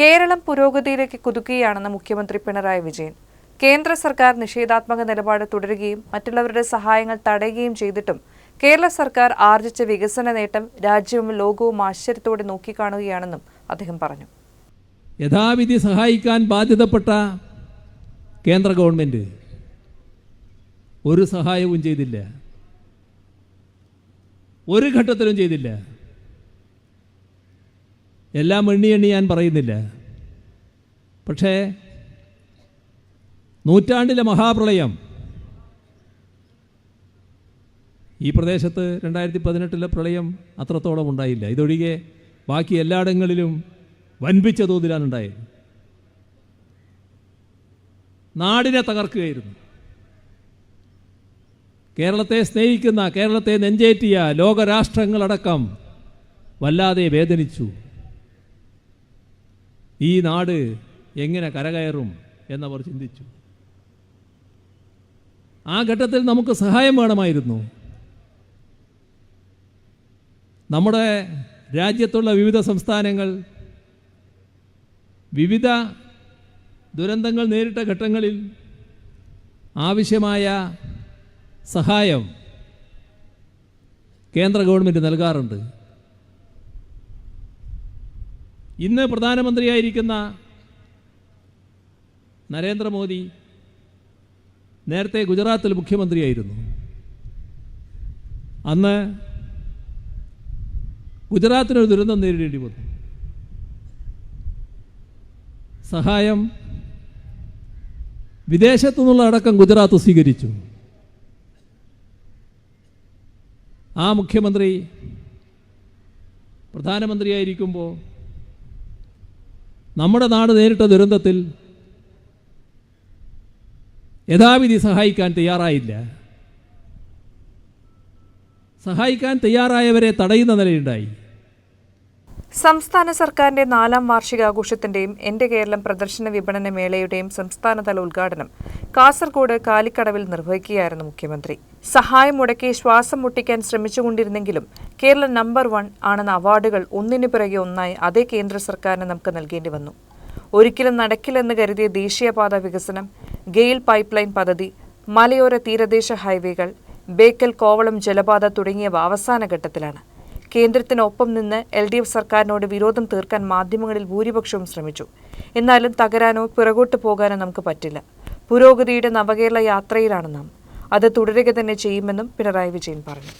കേരളം പുരോഗതിയിലേക്ക് കുതുക്കുകയാണെന്ന് മുഖ്യമന്ത്രി പിണറായി വിജയൻ. കേന്ദ്ര സർക്കാർ നിഷേധാത്മക നിലപാട് തുടരുകയും മറ്റുള്ളവരുടെ സഹായങ്ങൾ തടയുകയും ചെയ്തിട്ടും കേരള സർക്കാർ ആർജിച്ച വികസന നേട്ടം രാജ്യവും ലോകവും ആശ്ചര്യത്തോടെ നോക്കിക്കാണുകയാണെന്നും അദ്ദേഹം പറഞ്ഞു. യഥാവിധി സഹായിക്കാൻ ബാധ്യതപ്പെട്ട കേന്ദ്ര ഗവൺമെന്റ് ഒരു സഹായവും ചെയ്തില്ല. ഒരു ഘട്ടത്തിലും ചെയ്തില്ല. എല്ലാം എണ്ണി എണ്ണി ഞാൻ പറയുന്നില്ല. പക്ഷേ നൂറ്റാണ്ടിലെ മഹാപ്രളയം ഈ പ്രദേശത്ത് രണ്ടായിരത്തി പതിനെട്ടിലെ പ്രളയം അത്രത്തോളം ഉണ്ടായില്ല. ഇതൊഴികെ ബാക്കി എല്ലായിടങ്ങളിലും വൻപിച്ച തോതിലാണ് ഉണ്ടായത്. നാടിനെ തകർക്കുകയായിരുന്നു. കേരളത്തെ സ്നേഹിക്കുന്ന കേരളത്തെ നെഞ്ചേറ്റിയ ലോകരാഷ്ട്രങ്ങളടക്കം വല്ലാതെ വേദനിച്ചു. ഈ നാട് എങ്ങനെ കരകയറും എന്നവർ ചിന്തിച്ചു. ആ ഘട്ടത്തിൽ നമുക്ക് സഹായം വേണമായിരുന്നു. നമ്മുടെ രാജ്യത്തുള്ള വിവിധ സംസ്ഥാനങ്ങൾ വിവിധ ദുരന്തങ്ങൾ നേരിട്ട ഘട്ടങ്ങളിൽ ആവശ്യമായ സഹായം കേന്ദ്ര ഗവൺമെന്റ് നൽകാറുണ്ട്. ഇന്ന് പ്രധാനമന്ത്രിയായിരിക്കുന്ന നരേന്ദ്രമോദി നേരത്തെ ഗുജറാത്തിൽ മുഖ്യമന്ത്രിയായിരുന്നു. അന്ന് ഗുജറാത്തിനൊരു ദുരന്തം നേരിടേണ്ടി വന്നു. സഹായം വിദേശത്തു നിന്നുള്ള അടക്കം ഗുജറാത്ത് സ്വീകരിച്ചു. ആ മുഖ്യമന്ത്രി പ്രധാനമന്ത്രിയായിരിക്കുമ്പോൾ നമ്മുടെ നാട് നേരിട്ട ദുരന്തത്തിൽ യഥാവിധി സഹായിക്കാൻ തയ്യാറായില്ല. സഹായിക്കാൻ തയ്യാറായവരെ തടയുന്ന നിലയുണ്ടായി സംസ്ഥാന സർക്കാരിന്റെ നാലാം വാർഷികാഘോഷത്തിന്റെയും എന്റെ കേരളം പ്രദർശന വിപണന മേളയുടെയും സംസ്ഥാനതല ഉദ്ഘാടനം കാസർഗോഡ് കാലിക്കടവിൽ നിർവഹിക്കുകയായിരുന്നു മുഖ്യമന്ത്രി. സഹായം മുടക്കി ശ്വാസം മുട്ടിക്കാൻ ശ്രമിച്ചുകൊണ്ടിരുന്നെങ്കിലും കേരളം നമ്പർ വൺ ആണെന്ന അവാർഡുകൾ ഒന്നിനു പിറകെ ഒന്നായി അതേ കേന്ദ്ര സർക്കാരിന് നമുക്ക് നൽകേണ്ടി വന്നു. ഒരിക്കലും നടക്കില്ലെന്ന് കരുതിയ ദേശീയപാത വികസനം ഗെയിൽ പൈപ്പ് ലൈൻ പദ്ധതി മലയോര തീരദേശ ഹൈവേകൾ ബേക്കൽ കോവളം ജലപാത തുടങ്ങിയവ അവസാന ഘട്ടത്തിലാണ്. കേന്ദ്രത്തിനൊപ്പം നിന്ന് എൽ ഡി എഫ് സർക്കാരിനോട് വിരോധം തീർക്കാൻ മാധ്യമങ്ങളിൽ ഭൂരിപക്ഷവും ശ്രമിച്ചു. എന്നാലും തകരാനോ പിറകോട്ട് പോകാനോ നമുക്ക് പറ്റില്ല. പുരോഗതിയുടെ നവകേരള യാത്രയിലാണ് നാം. അത് തുടരുക തന്നെ ചെയ്യുമെന്നും പിണറായി വിജയൻ പറഞ്ഞു.